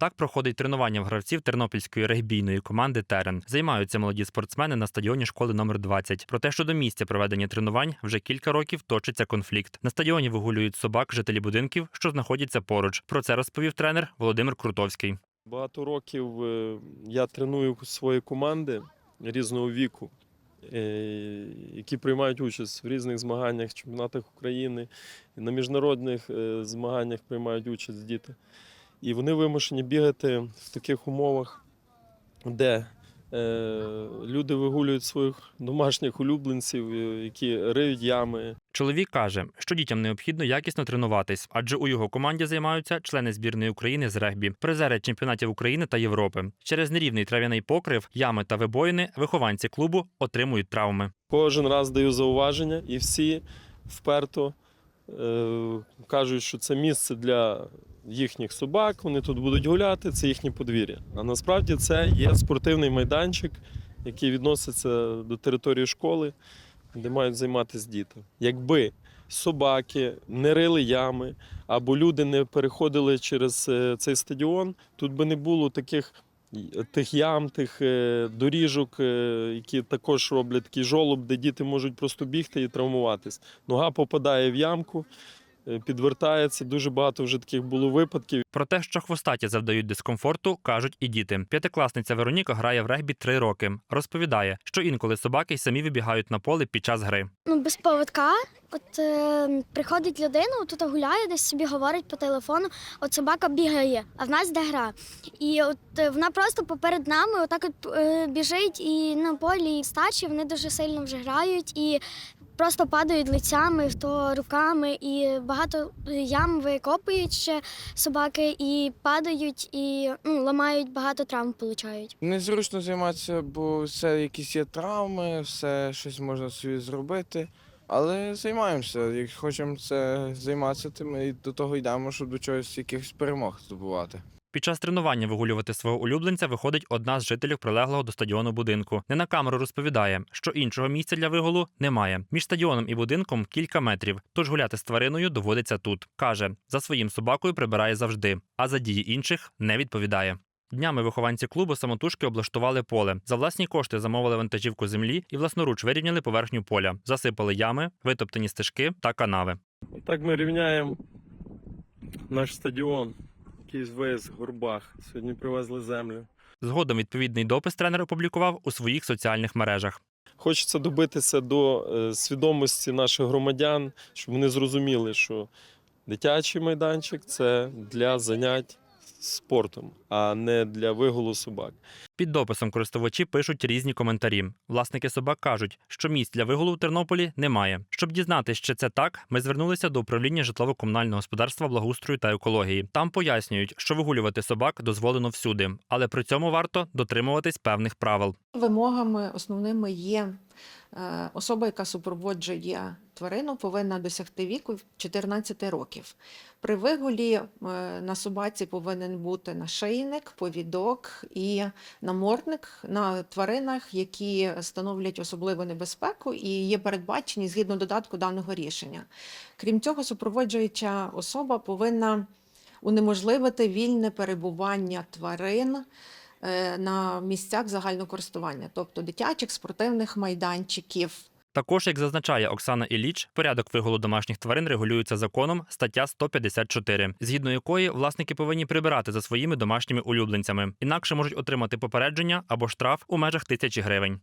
Так проходить тренування в гравців тернопільської регбійної команди Терен. Займаються молоді спортсмени на стадіоні школи номер 20. Проте щодо місця проведення тренувань вже кілька років точиться конфлікт. На стадіоні вигулюють собак жителі будинків, що знаходяться поруч. Про це розповів тренер Володимир Крутовський. Багато років е, я треную свої команди різного віку, е, які приймають участь в різних змаганнях, чемпіонатах України, на міжнародних е, змаганнях приймають участь діти. І вони вимушені бігати в таких умовах, де е, люди вигулюють своїх домашніх улюбленців, е, які риють ями, Чоловік каже, що дітям необхідно якісно тренуватись, адже у його команді займаються члени збірної України з регбі, призери чемпіонатів України та Європи. Через нерівний трав'яний покрив, ями та вибоїни вихованці клубу отримують травми. Кожен раз даю зауваження, і всі вперто кажуть, що це місце для їхніх собак, вони тут будуть гуляти, це їхнє подвір'я. А насправді це є спортивний майданчик, який відноситься до території школи, де мають займатися діти. Якби собаки не рили ями або люди не переходили через е, цей стадіон, тут би не було таких тих ям, тих е, доріжок, е, які також роблять такий жолоб, де діти можуть просто бігти і травмуватись. Нога попадає в ямку, е, підвертається. Дуже багато вже таких було випадків. Про те, що хвостаті завдають дискомфорту, кажуть і діти. П'ятикласниця Вероніка грає в регбі три роки. Розповідає, що інколи собаки й самі вибігають на поле під час гри. Ну, без поводка. От е, приходить людина, тут гуляє, десь собі говорить по телефону, от собака бігає, а в нас де гра. І от е, вона просто поперед нами отак от е, біжить і на полі і стачі, вони дуже сильно вже грають і просто падають лицями, то руками, і багато ям викопують ще собаки, і падають, і ну, ламають, багато травм получають. Незручно займатися, бо все якісь є травми, все щось можна собі зробити. Але займаємося. Як хочемо це займатися, то ми до того йдемо, щоб до чогось якихось перемог здобувати. Під час тренування вигулювати свого улюбленця виходить одна з жителів прилеглого до стадіону будинку. Не на камеру розповідає, що іншого місця для вигулу немає. Між стадіоном і будинком кілька метрів. Тож гуляти з твариною доводиться тут. каже, за своїм собакою прибирає завжди, а за дії інших не відповідає. Днями вихованці клубу самотужки облаштували поле. За власні кошти замовили вантажівку землі і власноруч вирівняли поверхню поля, засипали ями, витоптані стежки та канави. Так ми рівняємо наш стадіон, якийсь виз горбах. Сьогодні привезли землю. Згодом відповідний допис тренер опублікував у своїх соціальних мережах. Хочеться добитися до е, свідомості наших громадян, щоб вони зрозуміли, що дитячий майданчик це для занять спортом, а не для вигулу собак. Під дописом користувачі пишуть різні коментарі. Власники собак кажуть, що місць для вигулу в Тернополі немає. Щоб дізнатися, що це так, ми звернулися до управління житлово-комунального господарства, благоустрою та екології. Там пояснюють, що вигулювати собак дозволено всюди, але при цьому варто дотримуватись певних правил. Вимогами основними є особа, яка супроводжує тварину, повинна досягти віку 14 років. При вигулі е, на собаці повинен бути нашийник, повідок і намордник на тваринах, які становлять особливу небезпеку і є передбачені згідно додатку даного рішення. Крім цього, супроводжуюча особа повинна унеможливити вільне перебування тварин е, на місцях загального користування, тобто дитячих спортивних майданчиків. Також, як зазначає Оксана Іліч, порядок вигулу домашніх тварин регулюється законом стаття 154, згідно якої власники повинні прибирати за своїми домашніми улюбленцями, інакше можуть отримати попередження або штраф у межах тисячі гривень.